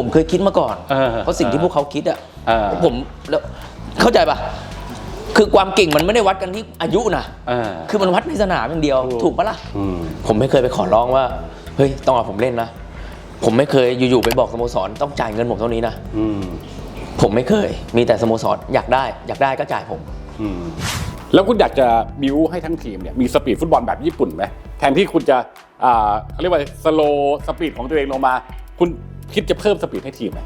ผมเคยคิดมาก่อน เออเพราะสิ่งที่พวกเขาคิดอะเออ ผมแล้วเข้าใจปะคือความเก่งมันไม่ได้วัดกันที่อายุนะเออ คือมันวัดในสนามอย่างเดียว ถูกปะล่ะ อืม ผมไม่เคยไปขอร้องว่า เฮ้ย ต้องเอาผมเล่นนะ ผมไม่เคยอยู่ๆไปบอกสโมสรต้องจ่ายเงินผมเท่านี้นะ อืม ผมไม่เคย มีแต่สโมสรอยากได้ อยากได้ก็จ่ายผม อืม แล้วคุณอยากจะบิวให้ทั้งทีมเนี่ยมีสปีดฟุตบอลแบบญี่ปุ่นไหมแทนที่คุณจะอ่าเขาเรียกว่าสโลสปีดของตัวเองลงมา คุณ คิดจะเพิ่มสปีดให้ทีมไหม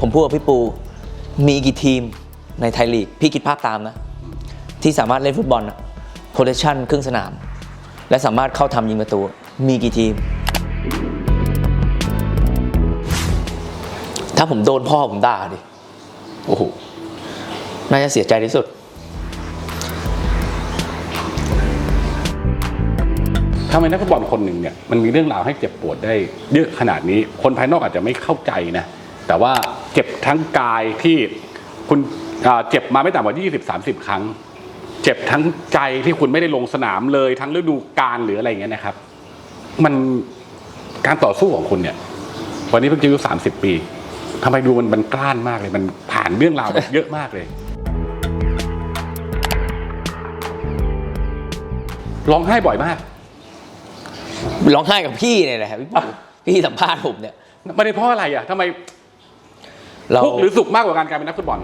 ผมพูดกับพี่ปู มีกี่ทีมในไทยลีก พี่คิดภาพตามนะ ที่สามารถเล่นฟุตบอลโพเ s ชั่นครึ่งสนาม และสามารถเข้าทำยิงประตู มีกี่ทีม ถ้าผมโดนพ่อผมด่าดิ โอ้โห น่าจะเสียใจที่สุด ทำไมนักฟุตบอลคนหนึ่งเนี่ยมันมีเรื่องราวให้เจ็บปวดได้เยอะขนาดนี้ คนภายนอกอาจจะไม่เข้าใจนะแต่ว่าเจ็บทั้งกายที่คุณเจ็บมาไม่ต่ำกว่า 20-30 ครั้ง เจ็บทั้งใจที่คุณไม่ได้ลงสนามเลย ทั้งฤดูกาลหรืออะไรเงี้ยนะครับ มันการต่อสู้ของคุณเนี่ย วันนี้เพิ่งจะอายุ30 ปีทำไมดูมันมันกล้านมากเลย มันผ่านเรื่องราวเยอะมากเลยร้องไห้บ่อยมาก ร้องไห้กับพี่เนี่ยแหละพี่ปูพี่สัมภาษณ์ผมเนี่ย ไม่ได้เพราะอะไรอะทำไมเรา ทุกข์หรือสุขมากกว่าการกลายเป็นนักฟุตบอล